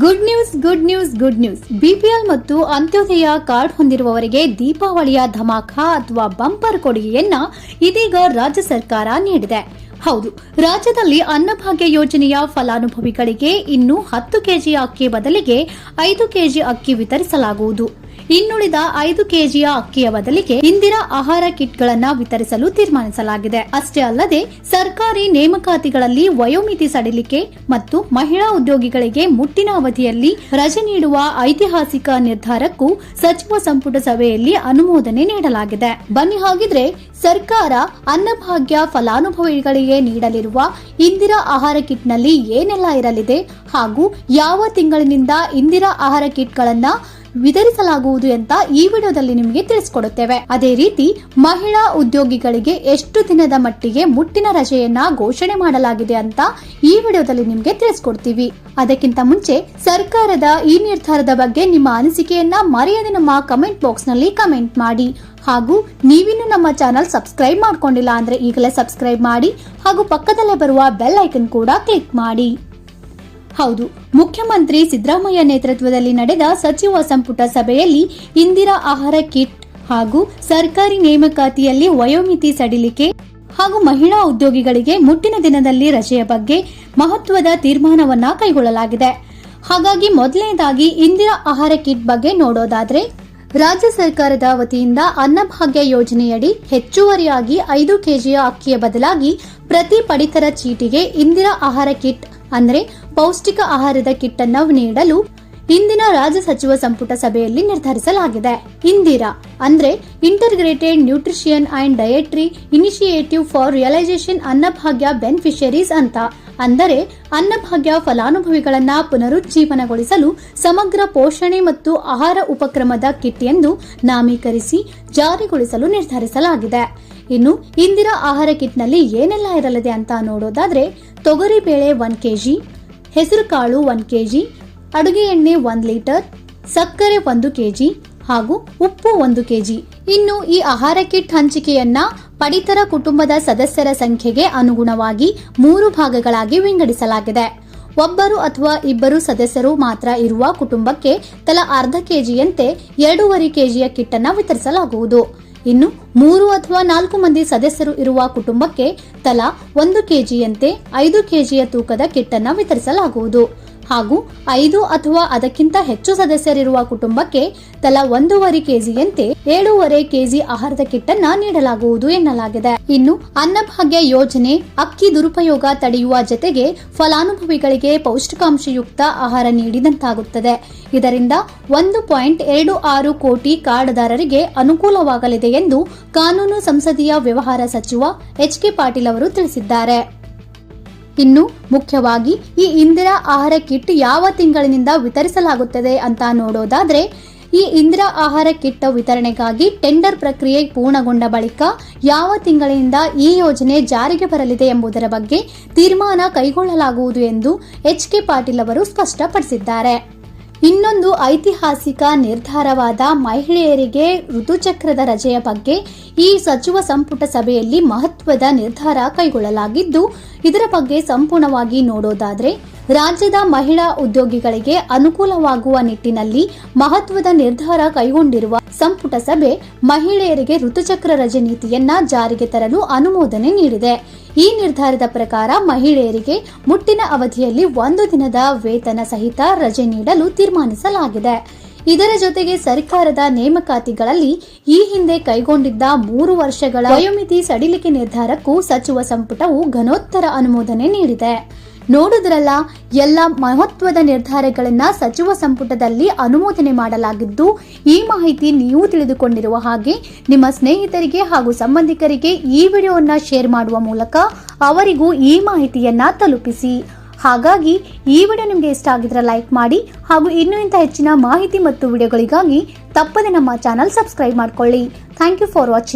Good news good news good news BPL ಮತ್ತು Antyodaya card ಹೊಂದಿರುವವರಿಗೆ ದೀಪಾವಳಿಯ ಧಮಾಕ ಅಥವಾ ಬಂಪರ್ ಕೊಡುಗೆಯನ್ನ ಇದೀಗ ರಾಜ್ಯ ಸರ್ಕಾರ ನೀಡಿದೆ. ಹೌದು, ರಾಜ್ಯದಲ್ಲಿ ಅನ್ನಭಾಗ್ಯ ಯೋಜನೆಯ ಫಲಾನುಭವಿಗಳಿಗೆ ಇನ್ನು ಹತ್ತು ಕೆಜಿ ಅಕ್ಕಿ ಬದಲಿಗೆ ಐದು ಕೆಜಿ ಅಕ್ಕಿ ವಿತರಿಸಲಾಗುವುದು. ಇನ್ನುಳಿದ ಐದು ಕೆಜಿಯ ಅಕ್ಕಿಯ ಬದಲಿಗೆ ಇಂದಿರಾ ಆಹಾರ ಕಿಟ್ಗಳನ್ನು ವಿತರಿಸಲು ತೀರ್ಮಾನಿಸಲಾಗಿದೆ. ಅಷ್ಟೇ ಅಲ್ಲದೆ, ಸರ್ಕಾರಿ ನೇಮಕಾತಿಗಳಲ್ಲಿ ವಯೋಮಿತಿ ಸಡಿಲಿಕೆ ಮತ್ತು ಮಹಿಳಾ ಉದ್ಯೋಗಿಗಳಿಗೆ ಮುಟ್ಟಿನ ಅವಧಿಯಲ್ಲಿ ರಜೆ ನೀಡುವ ಐತಿಹಾಸಿಕ ನಿರ್ಧಾರಕ್ಕೂ ಸಚಿವ ಸಂಪುಟ ಸಭೆಯಲ್ಲಿ ಅನುಮೋದನೆ ನೀಡಲಾಗಿದೆ. ಬನ್ನಿ ಹಾಗಿದ್ರೆ, ಸರ್ಕಾರ ಅನ್ನಭಾಗ್ಯ ಫಲಾನುಭವಿಗಳಿಗೆ ನೀಡಲಿರುವ ಇಂದಿರಾ ಆಹಾರ ಕಿಟ್ನಲ್ಲಿ ಏನೆಲ್ಲ ಇರಲಿದೆ ಹಾಗೂ ಯಾವ ತಿಂಗಳಿನಿಂದ ಇಂದಿರಾ ಆಹಾರ ಕಿಟ್ಗಳನ್ನ ವಿತರಿಸಲಾಗುವುದು ಅಂತ ಈ ವಿಡಿಯೋದಲ್ಲಿ ನಿಮಗೆ ತಿಳಿಸಿಕೊಡುತ್ತೇವೆ. ಅದೇ ರೀತಿ ಮಹಿಳಾ ಉದ್ಯೋಗಿಗಳಿಗೆ ಎಷ್ಟು ದಿನದ ಮಟ್ಟಿಗೆ ಮುಟ್ಟಿನ ರಜೆಯನ್ನ ಘೋಷಣೆ ಮಾಡಲಾಗಿದೆ ಅಂತ ಈ ವಿಡಿಯೋದಲ್ಲಿ ನಿಮಗೆ ತಿಳಿಸ್ಕೊಡ್ತೀವಿ. ಅದಕ್ಕಿಂತ ಮುಂಚೆ ಸರ್ಕಾರದ ಈ ನಿರ್ಧಾರದ ಬಗ್ಗೆ ನಿಮ್ಮ ಅನಿಸಿಕೆಯನ್ನ ಮರೆಯದೆ ನಮ್ಮ ಕಮೆಂಟ್ ಬಾಕ್ಸ್ನಲ್ಲಿ ಕಮೆಂಟ್ ಮಾಡಿ. ಹಾಗೂ ನೀವಿನ್ನು ನಮ್ಮ ಚಾನಲ್ ಸಬ್ಸ್ಕ್ರೈಬ್ ಮಾಡ್ಕೊಂಡಿಲ್ಲ ಅಂದ್ರೆ ಈಗಲೇ ಸಬ್ಸ್ಕ್ರೈಬ್ ಮಾಡಿ ಹಾಗೂ ಪಕ್ಕದಲ್ಲೇ ಬರುವ ಬೆಲ್ ಐಕನ್ ಕೂಡ ಕ್ಲಿಕ್ ಮಾಡಿ. ಹೌದು. ಮುಖ್ಯಮಂತ್ರಿ ಸಿದ್ದರಾಮಯ್ಯ ನೇತೃತ್ವದಲ್ಲಿ ನಡೆದ ಸಚಿವ ಸಂಪುಟ ಸಭೆಯಲ್ಲಿ ಇಂದಿರಾ ಆಹಾರ ಕಿಟ್ ಹಾಗೂ ಸರ್ಕಾರಿ ನೇಮಕಾತಿಯಲ್ಲಿ ವಯೋಮಿತಿ ಸಡಿಲಿಕೆ ಹಾಗೂ ಮಹಿಳಾ ಉದ್ಯೋಗಿಗಳಿಗೆ ಮುಟ್ಟಿನ ದಿನದಲ್ಲಿ ರಜೆಯ ಬಗ್ಗೆ ಮಹತ್ವದ ತೀರ್ಮಾನವನ್ನ ಕೈಗೊಳ್ಳಲಾಗಿದೆ. ಹಾಗಾಗಿ ಮೊದಲನೇದಾಗಿ ಇಂದಿರಾ ಆಹಾರ ಕಿಟ್ ಬಗ್ಗೆ ನೋಡೋದಾದ್ರೆ, ರಾಜ್ಯ ಸರ್ಕಾರದ ವತಿಯಿಂದ ಅನ್ನಭಾಗ್ಯ ಯೋಜನೆಯಡಿ ಹೆಚ್ಚುವರಿಯಾಗಿ ಐದು ಕೆಜಿಯ ಅಕ್ಕಿಯ ಬದಲಾಗಿ ಪ್ರತಿ ಪಡಿತರ ಚೀಟಿಗೆ ಇಂದಿರಾ ಆಹಾರ ಕಿಟ್ ಅಂದರೆ ಪೌಷ್ಟಿಕ ಆಹಾರದ ಕಿಟ್ ಅನ್ನು ನೀಡಲು ಇಂದಿನ ರಾಜ್ಯ ಸಚಿವ ಸಂಪುಟ ಸಭೆಯಲ್ಲಿ ನಿರ್ಧರಿಸಲಾಗಿದೆ. ಇಂದಿರಾ, ಅಂದ್ರೆ integrated nutrition and dietary initiative for realisation Annabhagya beneficiaries ಅಂತ. ಅಂದರೆ ಅನ್ನಭಾಗ್ಯ ಫಲಾನುಭವಿಗಳನ್ನ ಪುನರುಜ್ಜೀವನಗೊಳಿಸಲು ಸಮಗ್ರ ಪೋಷಣೆ ಮತ್ತು ಆಹಾರ ಉಪಕ್ರಮದ ಕಿಟ್ ಎಂದು ನಾಮೀಕರಿಸಿ ಜಾರಿಗೊಳಿಸಲು ನಿರ್ಧರಿಸಲಾಗಿದೆ. ಇನ್ನು ಇಂದಿರಾ ಆಹಾರ ಕಿಟ್ನಲ್ಲಿ ಏನೆಲ್ಲ ಇರಲಿದೆ ಅಂತ ನೋಡೋದಾದ್ರೆ ತೊಗರಿ ಬೇಳೆ ಒನ್ ಕೆಜಿ ಹೆಸರುಕಾಳು ಒನ್ ಕೆಜಿ, ಅಡುಗೆ ಎಣ್ಣೆ ಒಂದು ಲೀಟರ್, ಸಕ್ಕರೆ ಒಂದು ಕೆಜಿ ಹಾಗೂ ಉಪ್ಪು ಒಂದು ಕೆಜಿ. ಇನ್ನು ಈ ಆಹಾರ ಕಿಟ್ ಹಂಚಿಕೆಯನ್ನ ಪಡಿತರ ಕುಟುಂಬದ ಸದಸ್ಯರ ಸಂಖ್ಯೆಗೆ ಅನುಗುಣವಾಗಿ ಮೂರು ಭಾಗಗಳಾಗಿ ವಿಂಗಡಿಸಲಾಗಿದೆ. ಒಬ್ಬರು ಅಥವಾ ಇಬ್ಬರು ಸದಸ್ಯರು ಮಾತ್ರ ಇರುವ ಕುಟುಂಬಕ್ಕೆ ತಲಾ ಅರ್ಧ ಕೆಜಿಯಂತೆ ಎರಡೂವರೆ ಕೆಜಿಯ ಕಿಟ್ ಅನ್ನು ವಿತರಿಸಲಾಗುವುದು. ಇನ್ನು ಮೂರು ಅಥವಾ ನಾಲ್ಕು ಮಂದಿ ಸದಸ್ಯರು ಇರುವ ಕುಟುಂಬಕ್ಕೆ ತಲಾ ಒಂದು ಕೆಜಿಯಂತೆ ಐದು ಕೆಜಿಯ ತೂಕದ ಕಿಟ್ಟನ್ನು ವಿತರಿಸಲಾಗುವುದು. ಹಾಗೂ ಐದು ಅಥವಾ ಅದಕ್ಕಿಂತ ಹೆಚ್ಚು ಸದಸ್ಯರಿರುವ ಕುಟುಂಬಕ್ಕೆ ತಲಾ ಒಂದೂವರೆ ಕೆಜಿಯಂತೆ ಏಳೂವರೆ ಕೆಜಿ ಆಹಾರದ ಕಿಟ್ ಅನ್ನ ನೀಡಲಾಗುವುದು ಎನ್ನಲಾಗಿದೆ. ಇನ್ನು ಅನ್ನಭಾಗ್ಯ ಯೋಜನೆ, ಅಕ್ಕಿ ದುರುಪಯೋಗ ತಡೆಯುವ ಜತೆಗೆ ಫಲಾನುಭವಿಗಳಿಗೆ ಪೌಷ್ಟಿಕಾಂಶಯುಕ್ತ ಆಹಾರ ನೀಡಿದಂತಾಗುತ್ತದೆ. ಇದರಿಂದ ಒಂದು ಪಾಯಿಂಟ್ ಎರಡು ಆರು ಕೋಟಿ ಕಾರ್ಡ್ದಾರರಿಗೆ ಅನುಕೂಲವಾಗಲಿದೆ ಎಂದು ಕಾನೂನು ಸಂಸದೀಯ ವ್ಯವಹಾರ ಸಚಿವ ಎಚ್ ಕೆ ಪಾಟೀಲ್ ಅವರು ತಿಳಿಸಿದ್ದಾರೆ. ಇನ್ನು ಮುಖ್ಯವಾಗಿ ಈ ಇಂದಿರಾ ಆಹಾರ ಕಿಟ್ ಯಾವ ತಿಂಗಳಿನಿಂದ ವಿತರಿಸಲಾಗುತ್ತದೆ ಅಂತ ನೋಡೋದಾದ್ರೆ, ಈ ಇಂದಿರಾ ಆಹಾರ ಕಿಟ್ ವಿತರಣೆಗಾಗಿ ಟೆಂಡರ್ ಪ್ರಕ್ರಿಯೆ ಪೂರ್ಣಗೊಂಡ ಬಳಿಕ ಯಾವ ತಿಂಗಳಿನಿಂದ ಈ ಯೋಜನೆ ಜಾರಿಗೆ ಬರಲಿದೆ ಎಂಬುದರ ಬಗ್ಗೆ ತೀರ್ಮಾನ ಕೈಗೊಳ್ಳಲಾಗುವುದು ಎಂದು ಎಚ್ ಕೆ ಪಾಟೀಲ್ ಅವರು ಸ್ಪಷ್ಟಪಡಿಸಿದ್ದಾರೆ. ಇನ್ನೊಂದು ಐತಿಹಾಸಿಕ ನಿರ್ಧಾರವಾದ ಮಹಿಳೆಯರಿಗೆ ಋತುಚಕ್ರದ ರಜೆಯ ಬಗ್ಗೆ ಈ ಸಚಿವ ಸಂಪುಟ ಸಭೆಯಲ್ಲಿ ಮಹತ್ವದ ನಿರ್ಧಾರ ಕೈಗೊಳ್ಳಲಾಗಿದ್ದು, ಇದರ ಬಗ್ಗೆ ಸಂಪೂರ್ಣವಾಗಿ ನೋಡೋದಾದ್ರೆ ರಾಜ್ಯದ ಮಹಿಳಾ ಉದ್ಯೋಗಿಗಳಿಗೆ ಅನುಕೂಲವಾಗುವ ನಿಟ್ಟಿನಲ್ಲಿ ಮಹತ್ವದ ನಿರ್ಧಾರ ಕೈಗೊಂಡಿರುವ ಸಂಪುಟ ಸಭೆ ಮಹಿಳೆಯರಿಗೆ ಋತುಚಕ್ರ ರಜೆ ನೀತಿಯನ್ನ ಜಾರಿಗೆ ತರಲು ಅನುಮೋದನೆ ನೀಡಿದೆ. ಈ ನಿರ್ಧಾರದ ಪ್ರಕಾರ ಮಹಿಳೆಯರಿಗೆ ಮುಟ್ಟಿನ ಅವಧಿಯಲ್ಲಿ ಒಂದು ದಿನದ ವೇತನ ಸಹಿತ ರಜೆ ನೀಡಲು ತೀರ್ಮಾನಿಸಲಾಗಿದೆ. ಇದರ ಜೊತೆಗೆ ಸರ್ಕಾರದ ನೇಮಕಾತಿಗಳಲ್ಲಿ ಈ ಹಿಂದೆ ಕೈಗೊಂಡಿದ್ದ ಮೂರು ವರ್ಷಗಳ ವಯೋಮಿತಿ ಸಡಿಲಿಕೆ ನಿರ್ಧಾರಕ್ಕೂ ಸಚಿವ ಸಂಪುಟವು ಘನೋತ್ತರ ಅನುಮೋದನೆ ನೀಡಿದೆ. ನೋಡುದ್ರಲ್ಲ, ಎಲ್ಲ ಮಹತ್ವದ ನಿರ್ಧಾರಗಳನ್ನ ಸಚಿವ ಸಂಪುಟದಲ್ಲಿ ಅನುಮೋದನೆ ಮಾಡಲಾಗಿದ್ದು, ಈ ಮಾಹಿತಿ ನೀವು ತಿಳಿದುಕೊಂಡಿರುವ ಹಾಗೆ ನಿಮ್ಮ ಸ್ನೇಹಿತರಿಗೆ ಹಾಗೂ ಸಂಬಂಧಿಕರಿಗೆ ಈ ವಿಡಿಯೋವನ್ನು ಶೇರ್ ಮಾಡುವ ಮೂಲಕ ಅವರಿಗೂ ಈ ಮಾಹಿತಿಯನ್ನ ತಲುಪಿಸಿ. ಹಾಗಾಗಿ, ಈ ವಿಡಿಯೋ ನಿಮಗೆ ಇಷ್ಟ ಆಗಿದ್ರೆ ಲೈಕ್ ಮಾಡಿ ಹಾಗೂ ಇನ್ನೂ ಇಂಥ ಹೆಚ್ಚಿನ ಮಾಹಿತಿ ಮತ್ತು ವಿಡಿಯೋಗಳಿಗಾಗಿ ತಪ್ಪದೆ ನಮ್ಮ ಚಾನಲ್ ಸಬ್ಸ್ಕ್ರೈಬ್ ಮಾಡ್ಕೊಳ್ಳಿ. Thank you for watching